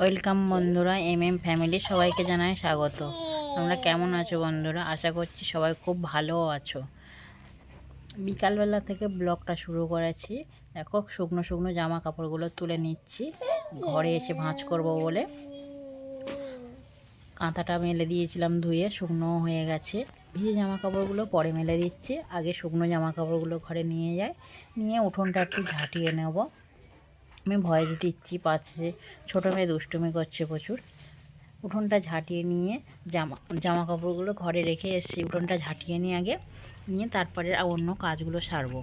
Welcome বন্ধুরা M M family সবাইকে জানাই স্বাগত। তোমরা কেমন আছো বন্ধুরা? আশা করছি সবাই খুব ভালো আছো। বিকালবেলা থেকে ব্লগটা শুরু করেছি। দেখো, শুকনো শুকনো জামা কাপড়গুলো তুলে নিচ্ছি। ঘরে এসে ভাঁজ করব বলে। কাঁথাটা মেলে দিয়েছিলাম ধুয়ে শুকনো হয়ে গেছে। ভিজে জামা কাপড়গুলো পরে মেলে দিচ্ছি। আগে শুকনো জামা কাপড়গুলো ঘরে নিয়ে যায় নিয়ে উঠোনটা একটু ঝাঁটিয়ে নেব। আমি ভয়েস দিচ্ছি পাচ্ছে, ছোটো মেয়ে দুষ্টুমি করছে প্রচুর। উঠোনটা ঝাঁটিয়ে নিয়ে জামা জামা কাপড়গুলো ঘরে রেখে এসেছি। উঠোনটা ঝাঁটিয়ে নিয়ে আগে, নিয়ে তারপরে অন্য কাজগুলো সারবো।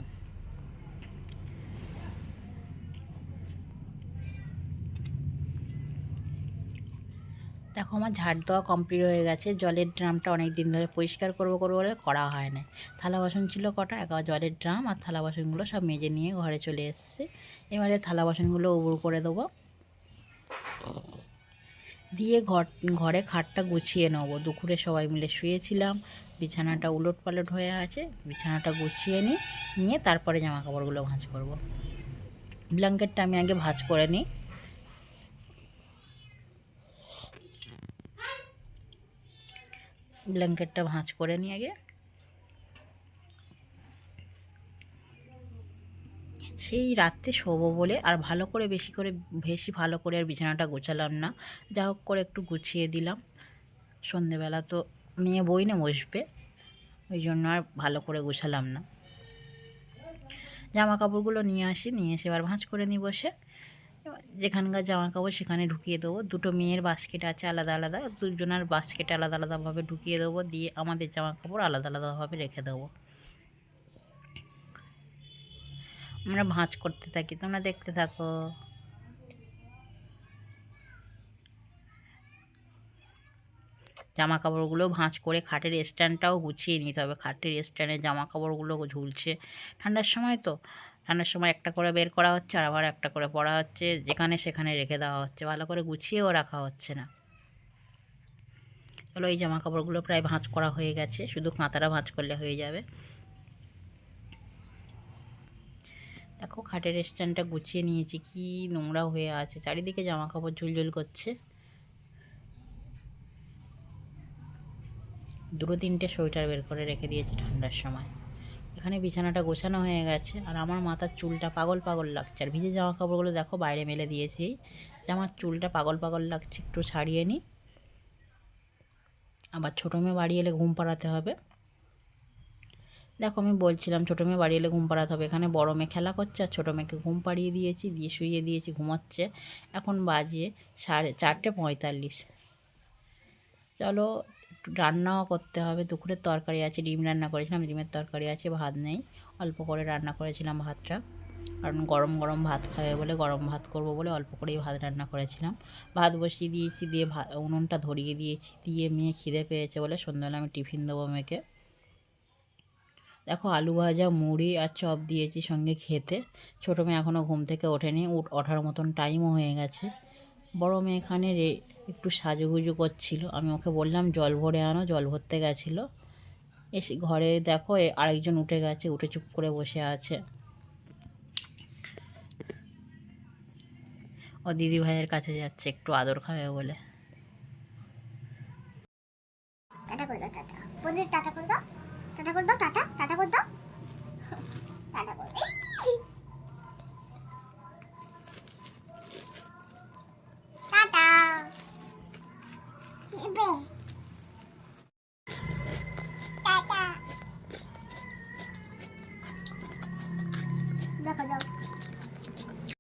দেখো আমার ঝাড় দেওয়া কমপ্লিট হয়ে গেছে। জলের ড্রামটা অনেক দিন ধরে পরিষ্কার করব করব বলে করা হয় না থালা বাসন ছিল কটা, একা জলের ড্রাম আর থালা বাসনগুলো সব মেজে নিয়ে ঘরে চলে এসছে। এবারে থালা বাসনগুলো উবুর করে দেবো। দিয়ে ঘর, ঘরে খাটটা গুছিয়ে নেব। দুপুরে সবাই মিলে শুয়েছিলাম। বিছানাটা উলট পালট হয়ে আছে। বিছানাটা গুছিয়ে নিই, নিয়ে তারপরে জামা কাপড়গুলো ভাঁজ করব। ব্ল্যাঙ্কেটটা আমি আগে ভাঁজ করে নিই। ব্ল্যাঙ্কেটটা ভাঁজ করে নিয়ে আগে। সেই রাত্রে শোবো বলে আর ভালো করে বেশি করে, বেশি ভালো করে আর বিছানাটা গোছালাম না। যা হোক করে একটু গুছিয়ে দিলাম। সন্ধেবেলা তো মেয়ে বই না বসবে, ওই জন্য আর ভালো করে গোছালাম না। জামা কাপড়গুলো নিয়ে আসি, নিয়ে এসে এবার ভাঁজ করে নিই বসে। যেখানকার জামা কাপড় সেখানে ঢুকিয়ে দেবো। দুটো মেয়ের বাস্কেট আছে আলাদা আলাদা, দুজনের বাস্কেট আলাদা আলাদাভাবে ঢুকিয়ে দেবো, দিয়ে আমাদের জামা কাপড় আলাদা আলাদাভাবে রেখে দেবো। আমরা ভাঁজ করতে থাকি, তোমরা দেখতে থাকো। জামা কাপড়গুলো ভাঁজ করে খাটের স্ট্যান্ডটাও গুছিয়ে নিতে হবে। খাটের স্ট্যান্ডে জামা কাপড়গুলো ঝুলছে। ঠান্ডার সময় তো ঠান্ডার সময় একটা করে বের করা হচ্ছে আর আবার একটা করে পরা হচ্ছে, যেখানে সেখানে রেখে দেওয়া হচ্ছে। ভালো করে গুছিয়েও রাখা হচ্ছে না। চলো এই জামা কাপড়গুলো প্রায় ভাঁজ করা হয়ে গেছে। শুধু কাঁথাটা ভাঁজ করলে হয়ে যাবে। দেখো খাটের স্ট্যান্ডটা গুছিয়ে নিয়েছি। কি নোংরা হয়ে আছে। চারিদিকে জামা কাপড় ঝুলঝুল করছে। দুটো তিনটে সোয়েটার বের করে রেখে দিয়েছি ঠান্ডার সময়। এখানে বিছানাটা গোছানো হয়ে গেছে। আর আমার মাথার চুলটা পাগল পাগল লাগছে। আর ভিজে জামা কাপড়গুলো দেখো, বাইরে মেলে দিয়েছি। জামার চুলটা পাগল পাগল লাগছে, একটু ছাড়িয়ে নিই আবার ছোটো মেয়ে বাড়ি এলে ঘুম পাড়াতে হবে। দেখো আমি বলছিলাম, ছোটো মেয়ে বাড়ি এলে ঘুম পাড়াতে হবে। এখানে বড়ো মেয়ে খেলা করছে, আর ছোটো মেয়েকে ঘুম পাড়িয়ে দিয়েছি, দিয়ে শুইয়ে দিয়েছি, ঘুমাচ্ছে। এখন বাজে সাড়ে চারটে পঁয়তাল্লিশ। চলো রান্নাও করতে হবে। দুপুরের তরকারি আছে, ডিম রান্না করেছিলাম, ডিমের তরকারি আছে, ভাত নেই। অল্প করে রান্না করেছিলাম ভাতটা। কারণ গরম গরম ভাত খাবে বলে, গরম ভাত করব বলে অল্প করেই ভাত রান্না করেছিলাম। ভাত বসিয়ে দিয়েছি, দিয়ে ভাত উনুনটা ধরিয়ে দিয়েছি, দিয়ে মেয়ে খিদে পেয়েছে বলে সন্ধ্যাবেলা আমি টিফিন দেবো মেয়েকে। দেখো আলু ভাজা, মুড়ি আর চপ দিয়েছি সঙ্গে খেতে। ছোটো মেয়ে এখনও ঘুম থেকে ওঠেনি, উঠ, ওঠার মতন টাইমও হয়ে গেছে। বড় মেয়ে এখানে রে একটু সাজুগুজু করছিল। আমি ওকে বললাম, জল ভরে আনো, জল ভরতে গেছিল। এসে ঘরে দেখো আরেকজন উঠে গেছে, উঠে চুপ করে বসে আছে। ও দিদি ভাইয়ের কাছে যাচ্ছে, একটু আদর খাবে বলে। Tata tata. Tata tata tata tata tata